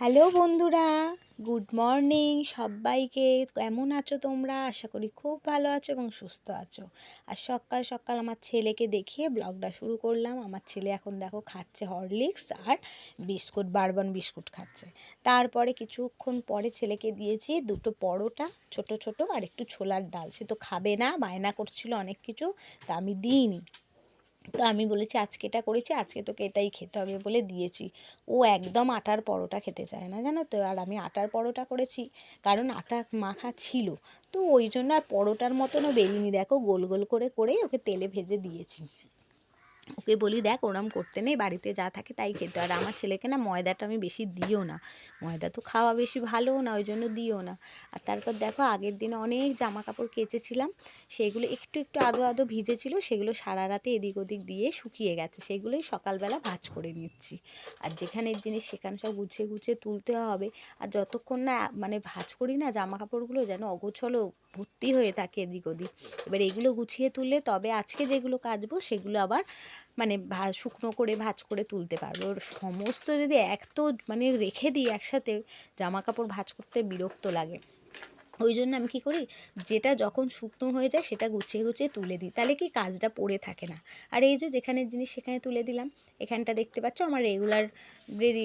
Hello বন্ধুরা, good morning সবাইকে। কেমন আছো তোমরা? আশা করি খুব ভালো আছো এবং সুস্থ আছো। আর সকাল সকাল আমার ছেলেকে দেখিয়ে ব্লগটা শুরু করলাম। আমার ছেলে এখন দেখো খাচ্ছে হরলিক্স আর বিস্কুট, বারবন বিস্কুট খাচ্ছে। তারপরে কিছুক্ষণ পরে ছেলেকে দিয়েছি দুটো পরোটা, ছোট ছোট আর একটু ছোলার ডাল। সে তো খাবে না, বায়না করছিল অনেক কিছু, তা আমি দিইনি। তো আমি বলেছি, আজকে এটা করেছি, আজকে তোকে এটাই খেতে হবে বলে দিয়েছি। ও একদম আটার পরোটা খেতে চায় না, জানো তো? আর আমি আটার পরোটা করেছি কারণ আটা মাখা ছিল। তো ওই জন্য আর পরোটার মতনও বেরিনি দেখো, গোল গোল করে করেই ওকে তেলে ভেজে দিয়েছি। ওকে বলি, দেখ, ওরম করতে নেই, বাড়িতে যা থাকে তাই খেতে। আর আমার ছেলেকে না ময়দাটা আমি বেশি দিও না। ময়দা তো খাওয়া বেশি ভালোও না, ওই জন্য দিও না। আর তারপর দেখো, আগের দিনে অনেক জামা কাপড় কেচেছিলাম, সেগুলো একটু একটু আদো আদো ভিজেছিল, সেগুলো সারা রাতে এদিক ওদিক দিয়ে শুকিয়ে গেছে। সেগুলোই সকালবেলা ভাজ করে নিচ্ছি। আর যেখানের জিনিস সেখানে সব গুছিয়ে গুছিয়ে তুলতে হবে। আর যতক্ষণ না মানে ভাজ করি না জামা কাপড়গুলো যেন অগোছলো ভর্তি হয়ে থাকে এদিক ওদিক। এবার এগুলো গুছিয়ে তুললে তবে আজকে যেগুলো কাচবো, সেগুলো আবার মানে ভা, শুকনো করে ভাজ করে তুলতে পারব। সমস্ত যদি এক তো মানে রেখে দিই একসাথে জামা কাপড় ভাজ করতে বিরক্ত লাগে। ওই জন্য আমি কী করি, যেটা যখন শুকনো হয়ে যায় সেটা গুছিয়ে গুছিয়ে তুলে দিই। তাহলে কি কাজটা পড়ে থাকে না। আর এই যে যেখানে জিনিস সেখানে তুলে দিলাম, এখানটা দেখতে পাচ্ছ আমার রেগুলার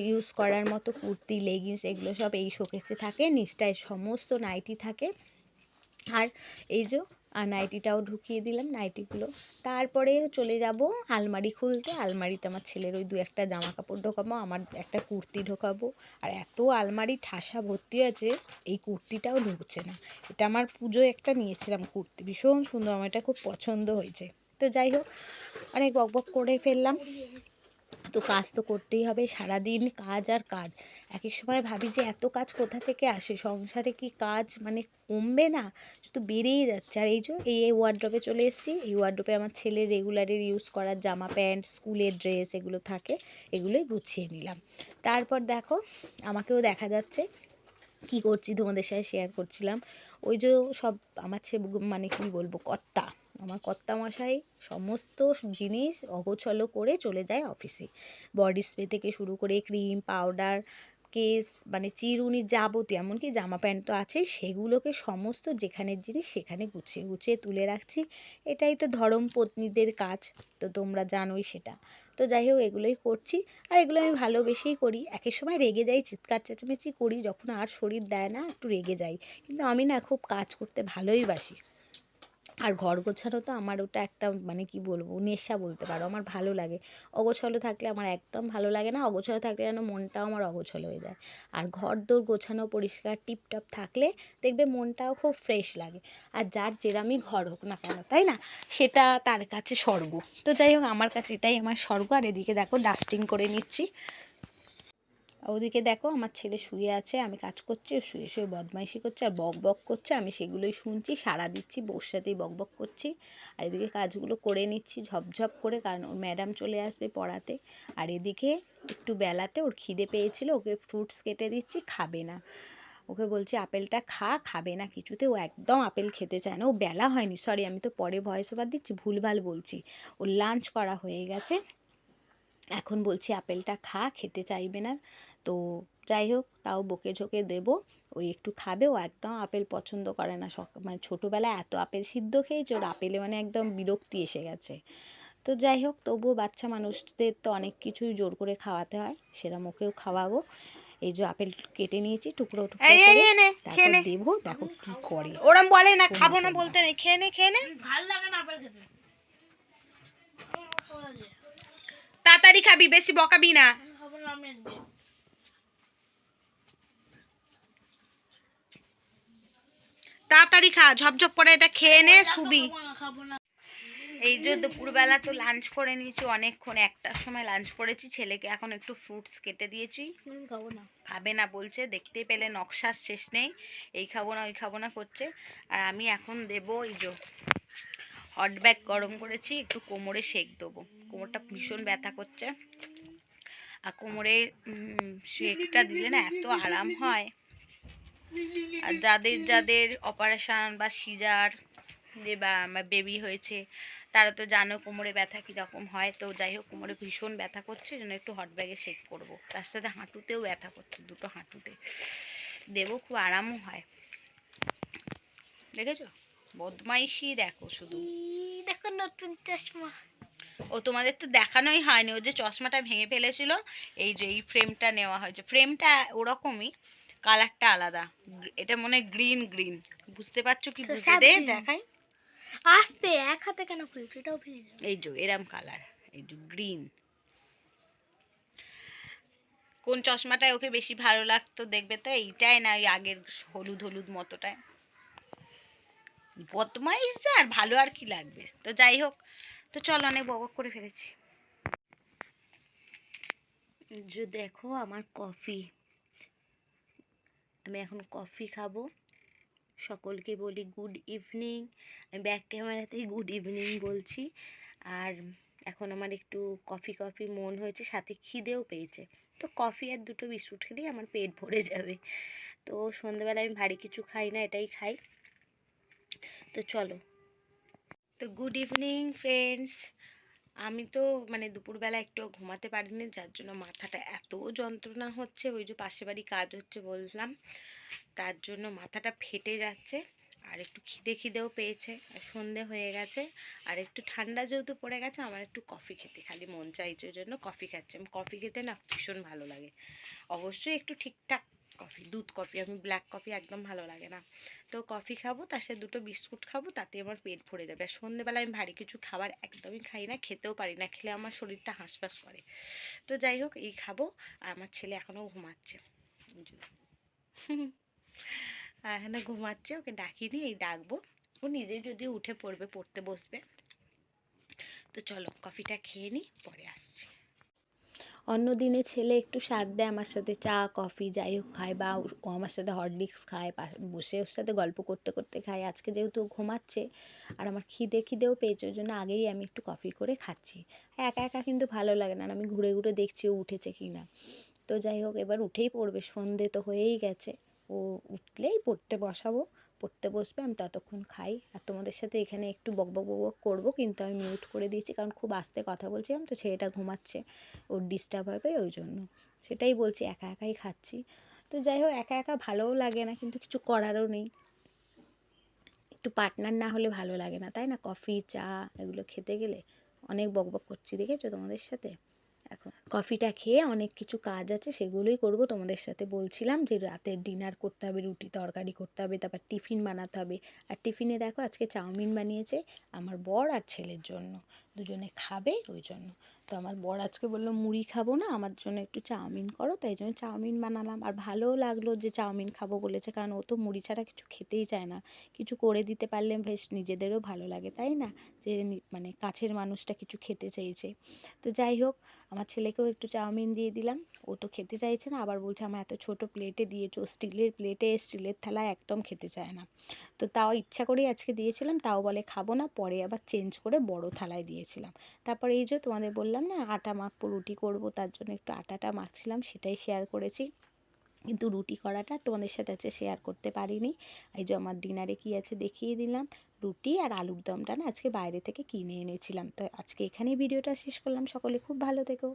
ইউজ করার মতো কুর্তি লেগিংস এগুলো সব এই শোকেসে থাকে। নিচটায় সমস্ত নাইটি থাকে। আর এই যে আর নাইটিটাও ঢুকিয়ে দিলাম নাইটিগুলো। তারপরে চলে যাব আলমারি খুলতে। আলমারিতে আমার ছেলের ওই দু একটা জামা কাপড় ঢোকাবো, আমার একটা কুর্তি ঢোকাবো। আর এত আলমারি ঠাসা ভর্তি আছে, এই কুর্তিটাও ঢুকছে না। এটা আমার পুজোয় একটা নিয়েছিলাম কুর্তি, ভীষণ সুন্দর, আমার এটা খুব পছন্দ হয়েছে। তো যাই হোক, অনেক বক বক করে ফেললাম। তো কাজ তো করতেই হবে, সারাদিন কাজ আর কাজ। এক এক সময় ভাবি যে এত কাজ কোথা থেকে আসে? সংসারে কি কাজ মানে কমবে না? শুধু বেড়েই যাচ্ছে। আর এই যে এই এই ওয়ার্ড্রপে চলে এসেছি। এই ওয়ার্ড্রপে আমার ছেলে রেগুলারের ইউজ করার জামা প্যান্ট, স্কুলের ড্রেস এগুলো থাকে, এগুলোই গুছিয়ে নিলাম। তারপর দেখো, আমাকেও দেখা যাচ্ছে। কি করছি তোমাদের সাথে শেয়ার করছিলাম। ওই যে সব আমার ছে মানে কি বলব, কর্তা। আমার কর্তামশাই সমস্ত জিনিস অগোছলো করে চলে যায় অফিসে। বডি স্প্রে থেকে শুরু করে ক্রিম, পাউডার, কেস মানে চিরুনি যাবতীয়, এমনকি জামা প্যান্ট তো আছেই, সেগুলোকে সমস্ত যেখানের জিনিস সেখানে গুছিয়ে গুছিয়ে তুলে রাখছি। এটাই তো ধরম পত্নীদের কাজ, তো তোমরা জানোই সেটা। তো যাই হোক, এগুলোই করছি। আর এগুলো আমি ভালোবেসেই করি। এক এক সময় রেগে যাই, চিৎকার চেঁচামেচি করি, যখন আর শরীর দেয় না, একটু রেগে যাই। কিন্তু আমি না খুব কাজ করতে ভালোই বাসি। আর ঘর গোছানো তো আমার ওটা একটা মানে কি বলব, নেশা বলতে পারো, আমার ভালো লাগে। অগোছলো থাকলে আমার একদম ভালো লাগে না, অগোছলো থাকলে যেন মনটাও আমার অগোছলো হয়ে যায়। আর ঘর দোর গোছানো পরিষ্কার টিপটপ থাকলে দেখবে মনটাও খুব ফ্রেশ লাগে। আর যার যেরামই ঘর হোক না কেন, তাই না? সেটা তার কাছে স্বর্গ। তো যাই হোক, আমার কাছে এটাই আমার স্বর্গ। আর এদিকে দেখো ডাস্টিং করে নিচ্ছি। ওদিকে দেখো আমার ছেলে শুয়ে আছে, আমি কাজ করছি শুয়ে শুয়ে বদমাইশি করছে আর বক বক করছে, আমি সেগুলোই শুনছি, সাড়া দিচ্ছি, বউর সাথেই বক বক করছি। আর এদিকে কাজগুলো করে নিচ্ছি ঝপঝপ করে, কারণ ওর ম্যাডাম চলে আসবে পড়াতে। আর এদিকে একটু বেলাতে ওর খিদে পেয়েছিল, ওকে ফ্রুটস কেটে দিচ্ছি, খাবে না। ওকে বলছি, আপেলটা খা, খাবে না কিছুতে। ও একদম আপেল খেতে চায় না, ও বেলা হয়নি সরি আমি তো পরে ভয়েস ওভার দিচ্ছি, ভুলভাল বলছি। ওর লাঞ্চ করা হয়ে গেছে। এখন বলছি, আপেলটা খা, খেতে চাইবে না। তো যাই হোক তাও বকে ঝোঁকে দেবো। ওই একটু খাবে ও একদম আপেল পছন্দ করে না। সক মানে ছোটোবেলায় এত আপেল সিদ্ধ খেয়েছে ওর আপেলে মানে একদম বিরক্তি এসে গেছে। তো যাই হোক তবুও বাচ্চা মানুষদের তো অনেক কিছুই জোর করে খাওয়াতে হয় সেরকম ওকেও খাওয়াবো। এই যে আপেল কেটে নিয়েছি টুকরো টুকরো এই, এই, করে তারপর দেবো দেখো কি করে। ওরম বলে না খাব না বলতে নেই খেয়ে নে খেয়ে নে। ভালো লাগে না আপেল খেতে। আমার খাব না যে। তাড়াতাড়ি খাবি বেশি বকাবি না। খাব না আমি তাড়াতাড়ি খা ঝপঝপ করে এটা খেয়ে নে শুবি এই যে দুপুরবেলা তো লাঞ্চ করে নিয়েছি অনেকক্ষণ একটার সময় লাঞ্চ করেছি ছেলেকে এখন একটু ফ্রুটস কেটে দিয়েছি। খাব না। খাবে না বলছে দেখতে পেলে নকশার শেষ নেই এই খাব না ওই খাব না করছে। আর আমি এখন দেবো এই যে হট ব্যাগ গরম করেছি একটু কোমরে সেক দেবো। কোমরটা ভীষণ ব্যথা করছে। আর কোমরে উম, সেকটা দিলে না এত আরাম হয়। আর যাদের যাদের অপারেশন বা সিজার যে বা বেবি হয়েছে তারা তো জানো কোমরে ব্যথা কীরকম হয়। তো যাই হোক কোমরে ভীষণ ব্যথা করছে জন্য একটু হট ব্যাগে শেক করব। তার সাথে হাঁটুতেও ব্যথা করছে দুটো হাঁটুতে। দেবো খুব আরামও হয়। দেখেছ? বদমাইশি দেখো শুধু। দেখো নতুন চশমা। ও তোমাদের তো দেখানোই হয়নি ও যে চশমাটা ভেঙে ফেলেছিল এই যে এই ফ্রেমটা নেওয়া হয়েছে। ফ্রেমটা ওরকমই কালারটা আলাদা। এটা মনে হয় গ্রিন গ্রিন। বুঝতে পারছ কি বুঝতে দে দেখাই। আস্তে এক হাতে কেন খুলছো? এটাও ফেলে যাবে। এই যে এরম কালার। এই যে গ্রিন। কোন চশমাটায় ওকে বেশি ভালো লাগতো দেখবে তো? এইটাই না ওই আগের হলুদ হলুদ মতোটায় বদমাইশ যে আর ভালো আর কি লাগবে? তো যাই হোক তো চলো অনেক বক করে ফেলেছি। যে দেখো আমার কফি। আমি এখন কফি খাব। সকলকে বলি গুড ইভিনিং আমি ব্যাক ক্যামেরাতেই গুড ইভিনিং বলছি। আর এখন আমার একটু কফি কফি মন হয়েছে, সাথে খিদেও পেয়েছে। তো কফি আর দুটো বিস্কুট খেলেই আমার পেট ভরে যাবে। তো সন্ধ্যেবেলা আমি ভারী কিছু খাই না, এটাই খাই। তো চলো। তো গুড ইভিনিং ফ্রেন্ডস আমি তো মানে দুপুরবেলা একটু ঘুমাতে পারিনি, যার জন্য মাথাটা এত যন্ত্রণা হচ্ছে, ওই যে পাশে বাড়ি কাজ হচ্ছে বললাম, তার জন্য মাথাটা ফেটে যাচ্ছে, আর একটু খিদে খিদেও পেয়েছে, আর সন্ধে হয়ে গেছে, আর একটু ঠান্ডা যেহেতু পড়ে গেছে, আমার একটু কফি খেতে, খালি মন চাইছে, ওই জন্য কফি খাচ্ছি, আমি কফি খেতে না ভীষণ ভালো লাগে, অবশ্যই একটু ঠিকঠাক কফি, দুধ কফি, আমি ব্ল্যাক কফি একদম ভালো লাগে না। তো কফি খাব, তার সাথে দুটো বিস্কুট খাব তাতে আমার পেট ভরে যাবে। আর সন্ধেবেলা আমি ভারী কিছু খাবার একদমই খাই না, খেতেও পারি না, খেলে আমার শরীরটা হাঁসফাঁস করে। তো যাই হোক, এই খাব, আর আমার ছেলে এখনও ঘুমাচ্ছে। এখানে ঘুমাচ্ছে, ওকে ডাকিনি, এই ডাকবো। ও নিজেই যদি উঠে পড়বে, পড়তে বসবে। তো চলো, কফিটা খেয়ে নিই পরে আসছি। অন্য দিনে ছেলে একটু স্বাদ দেয় আমার সাথে, চা, কফি যাই হোক খায় বা ও আমার সাথে হরলিক্স খায় বসে ওর সাথে গল্প করতে করতে খায় আজকে যেহেতু ও ঘুমাচ্ছে আর আমার খিদে, খিদেও পেয়েছে, ওই জন্য আগেই আমি একটু কফি করে খাচ্ছি। একা একা কিন্তু ভালো লাগে না আমি ঘুরে ঘুরে দেখছি ও উঠেছে কি না। তো যাই হোক, এবার উঠেই পড়বে, সন্ধে তো হয়েই গেছে। ও উঠলেই পড়তে বসাবো। পড়তে বসবে, আমি ততক্ষণ খাই। আর তোমাদের সাথে এখানে একটু বক বক বক বক করব, কিন্তু আমি মিউট করে দিয়েছি, কারণ খুব আস্তে কথা বলছিলাম, তো ছেলেটা ঘুমাচ্ছে। ওর ডিস্টার্ব হবে ওই জন্য। সেটাই বলছি, একা একাই খাচ্ছি। তো যাই হোক, একা একা ভালোও লাগে না, কিন্তু কিছু করারও নেই। একটু পার্টনার না হলে ভালো লাগে না, তাই না? কফি চা, এগুলো খেতে গেলে অনেক বকবক করছি, দেখেছ তোমাদের সাথে? এখন। কফিটা খেয়ে অনেক কিছু কাজ আছে, সেগুলোই করব। তোমাদের সাথে বলছিলাম যে রাতের ডিনার করতে হবে, রুটি তরকারি করতে হবে, তারপর টিফিন বানাতে হবে। আর টিফিনে দেখো আজকে চাউমিন বানিয়েছে আমার বর আর ছেলের জন্য। দুজনে খাবে ওই জন্য। তো আমার বর আজকে বলল, মুড়ি খাব না, আমার জন্য একটু চাউমিন করো। তাই জন্য চাউমিন বানালাম। আর ভালোও লাগল যে চাউমিন খাব বলেছে, কারণ ও তো মুড়ি ছাড়া কিছু খেতেই চায় না। কিছু করে দিতে পারলে বেশ নিজেদেরও ভালো লাগে, তাই না? যে মানে কাছের মানুষটা কিছু খেতে চেয়েছে তো যাই হোক, আমার ছেলেকেও একটু চাউমিন দিয়ে দিলাম। ও তো খেতে চাইছে না, আবার বলছে, আমার এত ছোট প্লেটে দিয়েছ, স্টিলের প্লেটে, স্টিলের থালায় একদম খেতে চায় না। তো তাও ইচ্ছা করেই আজকে দিয়েছিলাম, তাও বলে খাব না, পরে আবার চেঞ্জ করে বড় থালায় দিয়েছিলাম। তারপর এই যে তোমাদের বললাম না, আটা মাখবো, রুটি করব, তার জন্য একটু আটাটা মাখছিলাম, সেটাই শেয়ার করেছি। কিন্তু রুটি করাটা তোমাদের সাথে আছে শেয়ার করতে পারিনি। এই যে আমার ডিনারে কি আছে দেখিয়ে দিলাম। রুটি আর আলুর দমটা না আজকে বাইরে থেকে কিনে এনেছিলাম। তো আজকে এখানেই ভিডিওটা শেষ করলাম। সকলে খুব ভালো থেকো।